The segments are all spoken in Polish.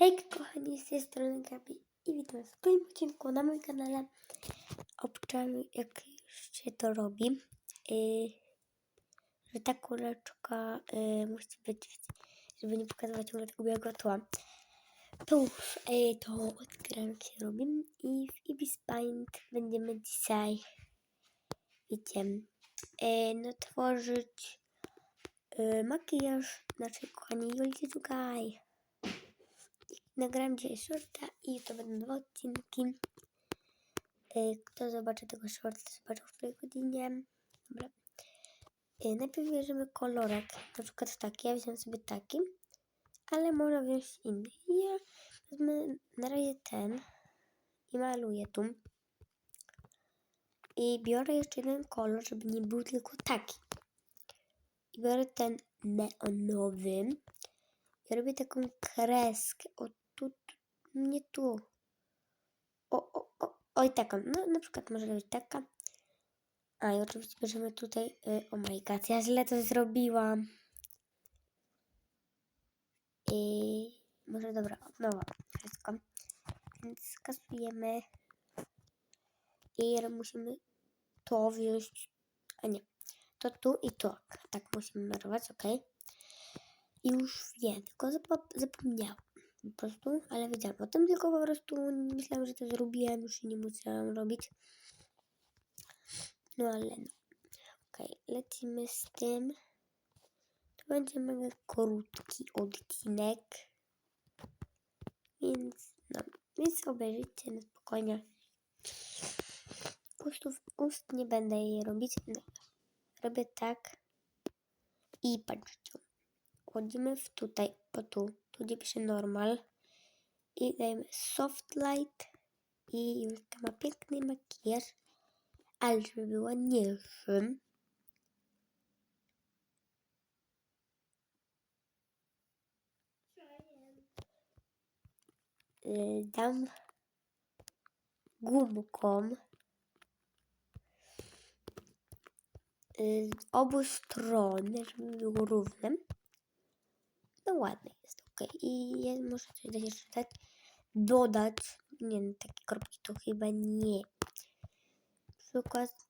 Hej kochani, z tej strony Gabi i witam w kolejnym odcinku na moim kanale. Obczam jak się to robi. Yy, że ta kuleczka yy, musi być, żeby nie pokazywać ciągle tego białego tła. To już yy, to odkryłem jak się robi i w Ibis Paint będziemy dzisiaj, wiecie, yy, no tworzyć yy, makijaż naszej kochanej Julki Czukaj nagram dzisiaj shorta i to będą dwa odcinki. Y, Kto zobaczy tego shorta, zobaczył w której godzinie. Dobra. Y, Najpierw bierzemy kolorek, na przykład taki, ja wziąłem sobie taki, ale można wziąć inny. Ja wezmę na razie ten i maluję tu. I biorę jeszcze jeden kolor, żeby nie był tylko taki. I biorę ten neonowy. I robię taką kreskę. O tu, tu nie tu. O, o, o, oj taką. No na przykład może być taka. A i oczywiście bierzemy tutaj. Y, oh my god, ja źle to zrobiłam. I może dobra, od nowa wszystko. Więc skasujemy. I musimy to wziąć. A nie. To tu i to. Tak musimy marować, ok. I już wiem, tylko zap- zapomniałam po prostu, ale wiedziałam o tym, tylko po prostu myślałam, że to zrobiłem, już nie musiałam robić. No ale no. Okej, lecimy z tym. To będzie mega krótki odcinek. Więc no, więc obejrzyjcie na spokojnie. Ustów, ust nie będę jej robić. No. Robię tak. I patrzcie. Wchodzimy w tutaj, po tu, tu gdzie pisze normal. I dajemy soft light. I Julka ma piękny makijaż. Ale żeby był ładniejszy. y, Dam gumką y, z obu stron, żeby było równe. No ładne jest, ok. I ja muszę coś dać jeszcze dać. Dodać, nie wiem, takie kropki to chyba nie. Przykład,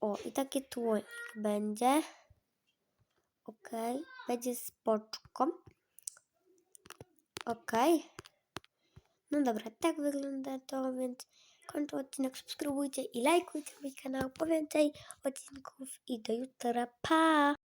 o i takie tło niech będzie. Ok, będzie z poczką. Ok. No dobra, tak wygląda to, więc kończę odcinek. Subskrybujcie i lajkujcie mój kanał po więcej odcinków i do jutra. Pa!